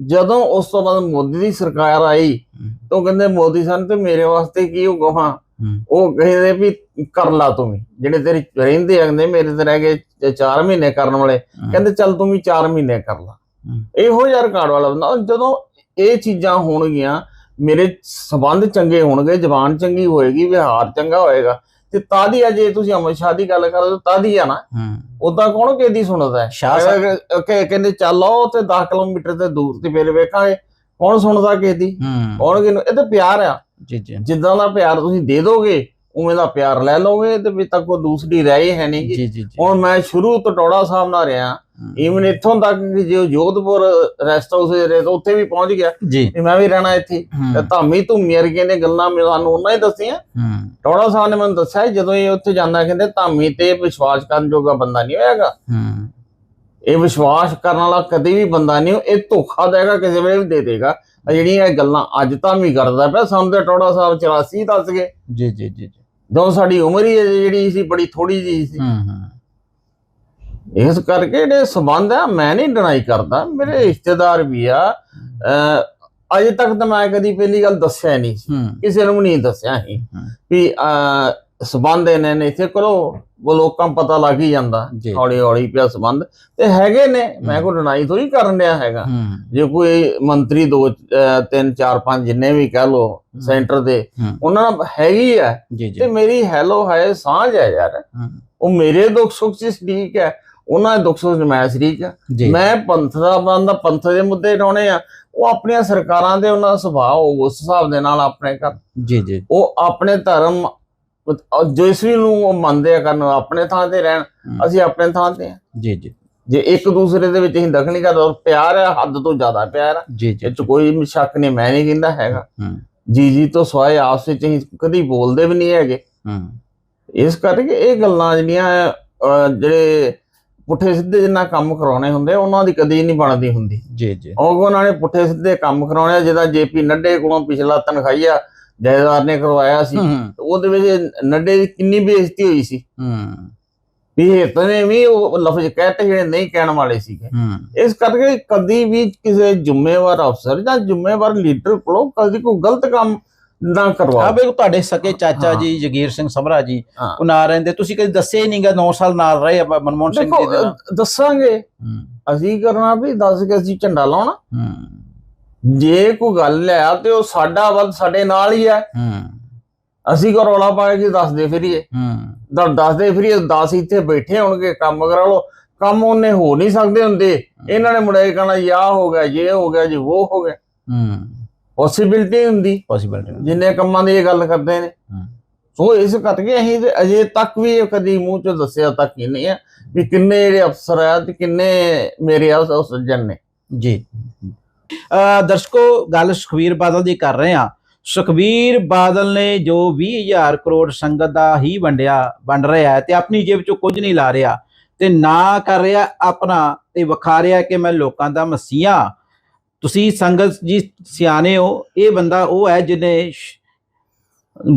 ਜਦੋਂ ਉਸ ਤੋਂ ਬਾਅਦ ਮੋਦੀ ਦੀ ਸਰਕਾਰ ਆਈ ਤਾਂ ਉਹ ਕਹਿੰਦੇ ਮੋਦੀ ਸਾਹਿਬ ਤੇ ਮੇਰੇ ਵਾਸਤੇ ਕੀ ਹੋਗਾ ਹੂੰ, ਉਹ ਕਹਿੰਦੇ ਵੀ ਕਰ ਲਾ ਤੂੰ ਵੀ। ਜਿਹੜੇ ਤੇਰੇ ਰਹਿੰਦੇ ਆ ਕਹਿੰਦੇ ਮੇਰੇ ਤੇ ਰਹਿ ਗਏ 4 ਮਹੀਨੇ ਕਰਨ ਵਾਲੇ। ਕਹਿੰਦੇ ਚੱਲ ਤੂੰ ਵੀ 4 ਮਹੀਨੇ ਕਰ ਲਾ। ਇਹੋ ਜਿਹਾ ਰਿਕਾਰਡ ਵਾਲਾ ਬੰਦਾ। ਜਦੋਂ ਇਹ ਚੀਜ਼ਾਂ ਹੋਣਗੀਆਂ ਮੇਰੇ ਸਬੰਧ ਚੰਗੇ ਹੋਣਗੇ ਜ਼ਬਾਨ ਚੰਗੀ ਹੋਏਗੀ ਵਿਹਾਰ ਚੰਗਾ ਹੋਏਗਾ। ਤੇ ਤਾਦੀ ਆ ਜੇ ਤੁਸੀਂ ਅਮਰ ਸ਼ਾਹ ਦੀ ਗੱਲ ਕਰਦੇ ਤਾਦੀ ਆ ਨਾ। ਹੂੰ, ਉਦਾਂ ਕੌਣ ਕਿਹਦੀ ਸੁਣਦਾ ਹੈ? ਕਹਿੰਦੇ ਚੱਲ ਆਓ ਤੇ 10 ਕਿਲੋਮੀਟਰ ਤੇ ਦੂਰ ਤੇ ਫਿਰ ਵੇਖਾਂਗੇ ਕੌਣ ਸੁਣਦਾ ਕਿਹਦੀ? ਕੌਣ ਕਿਹਨੂੰ? ਇਹ ਤਾਂ ਪਿਆਰ ਆ। ਜੀ ਜੀ। ਜਿੱਦਾਂ ਦਾ ਪਿਆਰ ਤੁਸੀਂ ਦੇ ਦੋਗੇ ਉਵੇਂ ਦਾ ਪਿਆਰ ਲੈ ਲਓਗੇ ਤੇ ਵੀ ਤੱਕ ਕੋਈ ਦੂਸਰੀ ਰਹਿ ਹੀ ਹੈ ਨਹੀਂ ਹੁਣ ਮੈਂ ਸ਼ੁਰੂ ਤੋਂ ਟੋੜਾ ਸਾਹਿਬ ਨਾਲ ਰਿਹਾ ਈਵਨ ਇੱਥੋਂ ਤੱਕ ਕਿ ਜੇ ਜੋਧਪੁਰ ਰੈਸਟ ਹਾਊਸ ਦੇ ਰਹੇ ਤਾਂ ਉੱਥੇ ਵੀ ਪਹੁੰਚ ਗਿਆ ਤੇ ਮੈਂ ਵੀ ਰਹਿਣਾ ਇੱਥੇ। ਤੇ ਧਾਮੀ ਧੂਮੀ ਵਰਗੇ ਨੇ ਗੱਲਾਂ ਮੈਨੂੰ ਉਹਨਾਂ ਹੀ ਦੱਸੀਆਂ। ਟੋੜਾ ਸਾਹਿਬ ਨੇ ਮੈਨੂੰ ਦੱਸਿਆ ਜਦੋਂ ਇਹ ਉੱਥੇ ਜਾਂਦਾ ਕਹਿੰਦੇ ਧਾਮੀ ਤੇ ਵਿਸ਼ਵਾਸ ਕਰਨ ਜੋਗਾ ਬੰਦਾ ਨਹੀਂ ਹੋਏਗਾ। ਇਹ ਵਿਸ਼ਵਾਸ ਕਰਨ ਵਾਲਾ ਕਦੇ ਵੀ ਬੰਦਾ ਨਹੀਂ ਉਹ ਇਹ ਧੋਖਾ ਦੇਗਾ ਕਿਸੇ ਵੇਲੇ ਵੀ ਦੇ ਦੇਗਾ। ਆ ਜਿਹੜੀਆਂ ਇਹ ਗੱਲਾਂ ਅੱਜ ਧਾਮੀ ਕਰਦਾ ਪਿਆ ਸਾਨੂੰ ਤੇ ਟੋੜਾ ਸਾਹਿਬ 84 ਦੱਸ ਗਏ। ਜੀ ਜੀ ਜੀ ਜੀ। ਜਦੋਂ ਸਾਡੀ ਉਮਰ ਹੀ ਜਿਹੜੀ ਸੀ ਬੜੀ ਥੋੜੀ ਜੀ ਸੀ। ਹੂੰ ਹੂੰ। ਇਸ ਕਰਕੇ ਜਿਹੜੇ ਸਬੰਧ ਆ ਮੈਂ ਨਹੀਂ ਡਿਨਾਈ ਕਰਦਾ। ਮੇਰੇ ਰਿਸ਼ਤੇਦਾਰ ਵੀ ਆ ਅਜੇ ਤੱਕ ਤਾਂ ਮੈਂ ਕਦੀ ਪਹਿਲੀ ਗੱਲ ਦੱਸਿਆ ਨਹੀਂ। ਹੂੰ। ਕਿਸੇ ਨੂੰ ਨਹੀਂ ਦੱਸਿਆ ਹੂੰ। ਵੀ ਸਬੰਧ ਇਹਨੇ ਨੇ ਇੱਥੇ ਕਰੋ ਉਹ ਲੋਕਾਂ ਪਤਾ ਲੱਗ ਹੀ ਜਾਂਦਾ ਹੌਲੀ ਹੌਲੀ ਪਿਆ ਸਬੰਧ। ਤੇ ਹੈਗੇ ਨੇ ਮੈਂ ਕੋਈ ਡਿਨਾਈ ਥੋੜੀ ਕਰਨ ਡਿਆ ਹੈਗਾ। ਹੂੰ। ਜੇ ਕੋਈ ਮੰਤਰੀ ਦੋ ਤਿੰਨ ਚਾਰ ਪੰਜ ਜਿੰਨੇ ਵੀ ਕਹਿ ਲੋ ਸੈਂਟਰ ਦੇ ਹੂੰ। ਉਹਨਾਂ ਨਾਲ ਹੈਗੀ ਆ। ਤੇ ਮੇਰੀ ਹੈਲੋ ਹਾਏ ਸਾਂਝ ਹੈ ਯਾਰ। ਹੂੰ। ਉਹ ਮੇਰੇ ਦੁੱਖ ਸੁੱਖ ਚ ਠੀਕ ਹੈ। ਉਹਨਾਂ ਦੇ ਦੁੱਖ ਸੁੱਖ 'ਚ ਮੈਂ ਸ਼ਰੀਕ ਆ ਮੈਂ ਪੰਥ ਦਾ ਬੰਦਾ ਪੰਥ ਦੇ ਮੁੱਦੇ ਉਠਾਉਣੇ ਆ। ਉਹ ਆਪਣੀਆਂ ਸਰਕਾਰਾਂ ਦੇ ਉਹਨਾਂ ਦਾ ਸੁਭਾਅ ਉਸ ਹਿਸਾਬ ਦੇ ਨਾਲ ਆਪਣੇ ਕਰ ਜੀ ਜੀ। ਉਹ ਆਪਣੇ ਧਰਮ ਜਿਸ ਵੀ ਨੂੰ ਉਹ ਮੰਨਦੇ ਆ ਕਰਨ ਆਪਣੇ ਥਾਂ ਤੇ ਰਹਿਣ ਅਸੀਂ ਆਪਣੇ ਥਾਂ ਤੇ ਆ। ਜੀ ਜੀ। ਜੇ ਇੱਕ ਦੂਸਰੇ ਦੇ ਵਿੱਚ ਅਸੀਂ ਦਖਲ ਨਹੀਂ ਕਰਦੇ ਪਿਆਰ ਹੈ ਹੱਦ ਤੋਂ ਜ਼ਿਆਦਾ ਪਿਆਰ ਆ ਜੀ ਜੀ। ਇਹ 'ਚ ਕੋਈ ਸ਼ੱਕ ਨਹੀਂ ਮੈਂ ਨਹੀਂ ਕਹਿੰਦਾ ਹੈਗਾ। ਹੂੰ। ਜੀ ਜੀ ਤੋਂ ਸਵਾਏ ਆਪਸ ਵਿੱਚ ਅਸੀਂ ਕਦੀ ਬੋਲਦੇ ਵੀ ਨਹੀਂ ਹੈਗੇ। ਹੂੰ। ਇਸ ਕਰਕੇ ਇਹ ਗੱਲਾਂ ਜਿਹੜੀਆਂ ਜਿਹੜੇ ਪੁੱਠੇ ਸਿੱਧੇ ਜਿੰਨਾ ਕੰਮ ਕਰਾਉਣੇ ਹੁੰਦੇ ਉਹਨਾਂ ਦੀ ਕਦੀ ਨਹੀਂ ਬਣਦੀ ਹੁੰਦੀ। ਜੀ ਜੀ। ਉਹ ਉਹਨਾਂ ਨੇ ਪੁੱਠੇ ਸਿੱਧੇ ਕੰਮ ਕਰਾਉਣੇ ਜਿਹਦਾ ਜੇਪੀ ਨੱਡੇ ਕੋਲੋਂ ਪਿਛਲਾ ਤਨਖਾਹੀਆ ਜਾਇਦਾਰ ਨੇ ਕਰਵਾਇਆ ਸੀ ਉਹਦੇ ਵਿੱਚ ਨੱਡੇ ਦੀ ਕਿੰਨੀ ਬੇਇੱਜ਼ਤੀ ਹੋਈ ਸੀ। ਹੂੰ। ਵੀ ਹਿੱਤ ਨੇ ਵੀ ਉਹ ਲਫ਼ਜ਼ ਕਹਿਤੇ ਜਿਹੜੇ ਨਹੀਂ ਕਹਿਣ ਵਾਲੇ ਸੀਗੇ। ਇਸ ਕਰਕੇ ਕਦੀ ਵੀ ਕਿਸੇ ਜ਼ਿੰਮੇਵਾਰ ਅਫਸਰ ਜਾਂ ਜ਼ਿੰਮੇਵਾਰ ਲੀਡਰ ਕੋਲੋਂ ਕਦੀ ਕੋਈ ਗਲਤ ਕੰਮ ਨਾ ਆ ਕਰਵਾਓ ਬਈ ਤੁਹਾਡੇ ਸਕੇ ਚਾਚਾ ਹਾਂ। ਜੀ ਜਗੀਰ ਸਿੰਘ ਸਮਰਾ ਜੀ ਹਾਂ। ਉਹ ਨਾਲ ਰਹਿੰਦੇ। ਤੁਸੀਂ ਕਦੇ ਦੱਸਿਆ ਹੀ ਨਹੀਂਗਾ 9 ਸਾਲ ਨਾਲ ਰਹੇ ਆ ਮਨਮੋਹਨ ਸਿੰਘ ਜੀ ਦੇ ਦੱਸਾਂਗੇ। ਹੂੰ। ਅਸੀਂ ਕਰਨਾ ਵੀ ਦੱਸ ਕੇ ਅਸੀਂ ਝੰਡਾ ਲਾਉਣਾ। ਹੂੰ। ਜੇ ਕੋਈ ਗੱਲ ਹੈ ਤੇ ਉਹ ਸਾਡਾ ਵੱਲ ਸਾਡੇ ਨਾਲ ਹੀ ਹੈ। ਹੂੰ। ਅਸੀਂ ਕੋ ਰੌਲਾ ਪਾ ਕੇ ਦੱਸਦੇ ਫਿਰੀਏ ਹੂੰ ਦੱਸਦੇ ਫਿਰੀਏ 10 ਇੱਥੇ ਬੈਠੇ ਹੋਣਗੇ ਕੰਮ ਕਰਾ ਲਓ। ਕੰਮ ਉਹਨੇ ਹੋ ਨਹੀਂ ਸਕਦੇ ਹੁੰਦੇ। ਇਹਨਾਂ ਨੇ ਮੁੜੇ ਕਹਣਾ ਯਾ ਹੋ ਗਿਆ ਇਹ ਹੋ ਗਿਆ ਜੀ ਉਹ ਹੋ ਗਿਆ। ਹੂੰ। ਪੋਸਿਬਿਲਿਟੀ ਹੁੰਦੀ। ਪੋਸੀਬਿਲਟੀ ਜਿੰਨੇ ਕੰਮਾਂ ਦੀ ਇਹ ਗੱਲ ਕਰਦੇ ਨੇ। ਸੋ ਇਸ ਕਰਕੇ ਅਸੀਂ ਤੇ ਅਜੇ ਤੱਕ ਵੀ ਇਹ ਕਦੀ ਮੂੰਹ ਚੋਂ ਦੱਸਿਆ ਤੱਕ ਹੀ ਨਹੀਂ ਹੈ ਵੀ ਕਿੰਨੇ ਜਿਹੜੇ ਅਫਸਰ ਆ ਤੇ ਕਿੰਨੇ ਮੇਰੇ ਆ ਸੱਜਣ ਨੇ। ਜੀ। ਅ ਦਰਸ਼ਕੋ ਗੱਲ ਸੁਖਵੀਰ ਬਾਦਲ ਦੀ ਕਰ ਰਹੇ ਆ ਸੁਖਵੀਰ ਬਾਦਲ ਨੇ ਜੋ 20000 ਕਰੋੜ ਸੰਗਤ ਦਾ ਹੀ ਵੰਡਿਆ ਵੰਡ ਰਿਹਾ ਹੈ ਤੇ ਆਪਣੀ ਜੇਬ ਚੋਂ ਕੁਝ ਨਹੀਂ ਲਾ ਰਿਹਾ। ਤੇ ਨਾ ਕਰ ਰਿਹਾ ਆਪਣਾ ਤੇ ਵਿਖਾ ਰਿਹਾ ਕਿ ਮੈਂ ਲੋਕਾਂ ਦਾ ਮਸੀਹਾ। ਤੁਸੀਂ ਸੰਗਤ ਜੀ ਸਿਆਣੇ ਹੋ, ਇਹ ਬੰਦਾ ਉਹ ਹੈ ਜਿਹਨੇ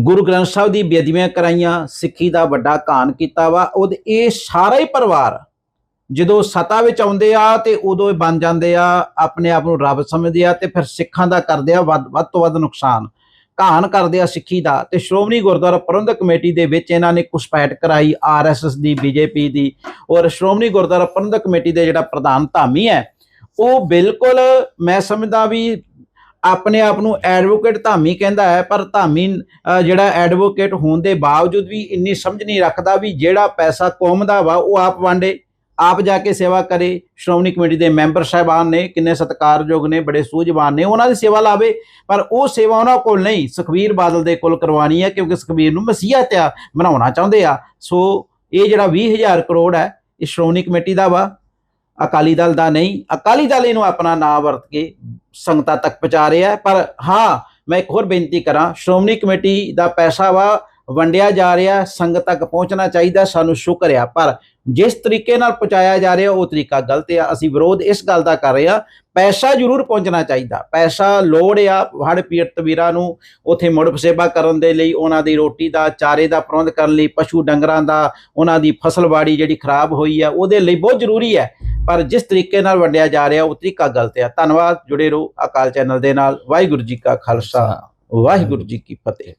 ਗੁਰੂ ਗ੍ਰੰਥ ਸਾਹਿਬ ਦੀ ਬੇਅਦਬੀਆਂ ਕਰਾਈਆਂ, ਸਿੱਖੀ ਦਾ ਵੱਡਾ ਘਾਣ ਕੀਤਾ ਵਾ ਉਹਦੇ ਇਹ ਸਾਰਾ ਹੀ ਪਰਿਵਾਰ ਜਦੋਂ ਸਤਾ ਵਿੱਚ ਆਉਂਦੇ ਆ ਤੇ ਉਦੋਂ ਇਹ ਬਣ ਜਾਂਦੇ ਆ, ਆਪਣੇ ਆਪ ਨੂੰ ਰੱਬ ਸਮਝਦੇ ਆ ਤੇ ਫਿਰ ਸਿੱਖਾਂ ਦਾ ਕਰਦੇ ਆ ਵੱਧ ਵੱਧ ਤੋਂ ਵੱਧ ਨੁਕਸਾਨ। ਘਾਣ ਕਰਦੇ ਆ ਸਿੱਖੀ ਦਾ ਤੇ ਸ਼੍ਰੋਮਣੀ ਗੁਰਦੁਆਰਾ ਪ੍ਰਬੰਧਕ ਕਮੇਟੀ ਦੇ ਵਿੱਚ ਇਹਨਾਂ ਨੇ ਕੁਸਪੈਟ ਕਰਾਈ ਆਰਐਸਐਸ ਦੀ ਬੀਜੇਪੀ ਦੀ ਔਰ ਸ਼੍ਰੋਮਣੀ ਗੁਰਦੁਆਰਾ ਪ੍ਰਬੰਧਕ ਕਮੇਟੀ ਦੇ ਜਿਹੜਾ ਪ੍ਰਧਾਨ ਧਾਮੀ ਹੈ ਉਹ ਬਿਲਕੁਲ ਮੈਂ ਸਮਝਦਾ ਵੀ ਆਪਣੇ ਆਪ ਨੂੰ ਐਡਵੋਕੇਟ ਧਾਮੀ ਕਹਿੰਦਾ ਹੈ, ਪਰ ਧਾਮੀ ਜਿਹੜਾ ਐਡਵੋਕੇਟ ਹੋਣ ਦੇ ਬਾਵਜੂਦ ਵੀ ਇੰਨੀ ਸਮਝ ਨਹੀਂ ਰੱਖਦਾ ਵੀ ਜਿਹੜਾ ਪੈਸਾ ਕੌਮ ਦਾ ਵਾ, ਉਹ ਆਪ ਵੰਡੇ, ਆਪ ਜਾ ਕੇ ਸੇਵਾ ਕਰੇ। ਸ਼੍ਰੋਮਣੀ ਕਮੇਟੀ ਦੇ ਮੈਂਬਰ ਸਾਹਿਬਾਨ ਨੇ, ਕਿੰਨੇ ਸਤਿਕਾਰਯੋਗ ਨੇ, ਬੜੇ ਸੂਝਵਾਨ ਨੇ, ਉਹਨਾਂ ਦੀ ਸੇਵਾ ਲਾਵੇ। ਪਰ ਉਹ ਸੇਵਾ ਉਹਨਾਂ ਕੋਲ ਨਹੀਂ ਸੁਖਵੀਰ ਬਾਦਲ ਦੇ ਕੋਲ ਕਰਵਾਉਣੀ ਹੈ, ਕਿਉਂਕਿ ਸੁਖਵੀਰ ਨੂੰ ਮਸੀਹਤ ਆ ਬਣਾਉਣਾ ਚਾਹੁੰਦੇ ਆ। ਸੋ ਇਹ ਜਿਹੜਾ 20000 ਕਰੋੜ ਹੈ, ਇਹ ਸ਼੍ਰੋਮਣੀ ਕਮੇਟੀ ਦਾ ਵਾ। ਅਕਾਲੀ ਦਲ ਦਾ ਨਹੀਂ, ਅਕਾਲੀ ਦਲ ਇਹਨੂੰ ਆਪਣਾ ਨਾਂ ਵਰਤ ਕੇ ਸੰਗਤਾਂ ਤੱਕ ਪਹੁੰਚਾ ਰਿਹਾ ਪਰ ਹਾਂ, ਮੈਂ ਇੱਕ ਹੋਰ ਬੇਨਤੀ ਕਰਾਂ, ਸ਼੍ਰੋਮਣੀ ਕਮੇਟੀ ਦਾ ਪੈਸਾ ਵਾ ਵੰਡਿਆ ਜਾ ਰਿਹਾ, ਸੰਗਤ ਤੱਕ ਪਹੁੰਚਣਾ ਚਾਹੀਦਾ, ਸਾਨੂੰ ਸ਼ੁਕਰ ਆ। ਪਰ ਜਿਸ ਤਰੀਕੇ ਨਾਲ ਪਹੁੰਚਾਇਆ ਜਾ ਰਿਹਾ, ਉਹ ਤਰੀਕਾ ਗਲਤ ਆ। ਅਸੀਂ ਵਿਰੋਧ ਇਸ ਗੱਲ ਦਾ ਕਰ ਰਹੇ ਆ ਪੈਸਾ ਜ਼ਰੂਰ ਪਹੁੰਚਣਾ ਚਾਹੀਦਾ। ਪੈਸਾ ਲੋੜ ਆ ਹੜ ਪੀੜਤ ਵੀਰਾਂ ਨੂੰ ਉਥੇ ਮੁੜ ਸੇਵਾ ਕਰਨ ਦੇ ਲਈ, ਉਹਨਾਂ ਦੀ ਰੋਟੀ ਦਾ, ਚਾਰੇ ਦਾ ਪ੍ਰਬੰਧ ਕਰਨ ਲਈ, ਪਸ਼ੂ ਡੰਗਰਾਂ ਦਾ, ਉਹਨਾਂ ਦੀ ਫਸਲਬਾੜੀ ਜਿਹੜੀ ਖਰਾਬ ਹੋਈ ਆ, ਉਹਦੇ ਲਈ ਬਹੁਤ ਜ਼ਰੂਰੀ ਹੈ ਪਰ ਜਿਸ ਤਰੀਕੇ ਨਾਲ ਵੰਡਿਆ ਜਾ ਰਿਹਾ, ਉਹ ਤਰੀਕਾ ਗਲਤ ਆ। ਧੰਨਵਾਦ, ਜੁੜੇ ਰਹੋ ਅਕਾਲ ਚੈਨਲ ਦੇ ਨਾਲ। ਵਾਹਿਗੁਰੂ ਜੀ ਕਾ ਖਾਲਸਾ, ਵਾਹਿਗੁਰੂ ਜੀ ਕੀ ਫਤਿਹ।